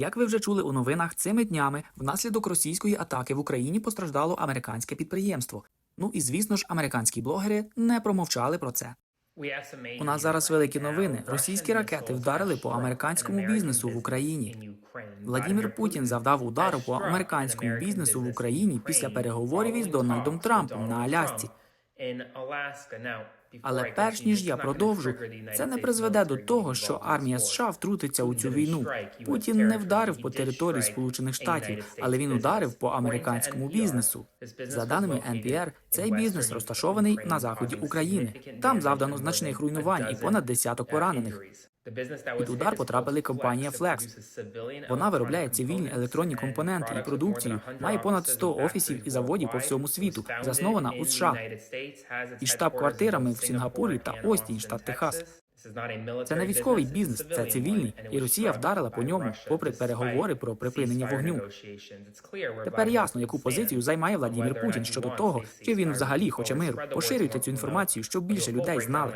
Як ви вже чули у новинах, цими днями внаслідок російської атаки в Україні постраждало американське підприємство. Ну і звісно ж, американські блогери не промовчали про це. У нас зараз великі новини. Російські ракети вдарили по американському бізнесу в Україні. Владімір Путін завдав удару по американському бізнесу в Україні після переговорів із Дональдом Трампом на Алясці. Але перш ніж я продовжу, це не призведе до того, що армія США втрутиться у цю війну. Путін не вдарив по території Сполучених Штатів, але він ударив по американському бізнесу. За даними NPR, цей бізнес розташований на заході України. Там завдано значних руйнувань і понад десяток поранених. Під удар потрапили компанія Flex. Вона виробляє цивільні електронні компоненти і продукцію, має понад 100 офісів і заводів по всьому світу, заснована у США. і штаб-квартирами в Сінгапурі та Остін, штат Техас. Це не військовий бізнес, це цивільний, і Росія вдарила по ньому, попри переговори про припинення вогню. Тепер ясно, яку позицію займає Владімір Путін щодо того, чи він взагалі хоче миру. Поширюйте цю інформацію, щоб більше людей знали.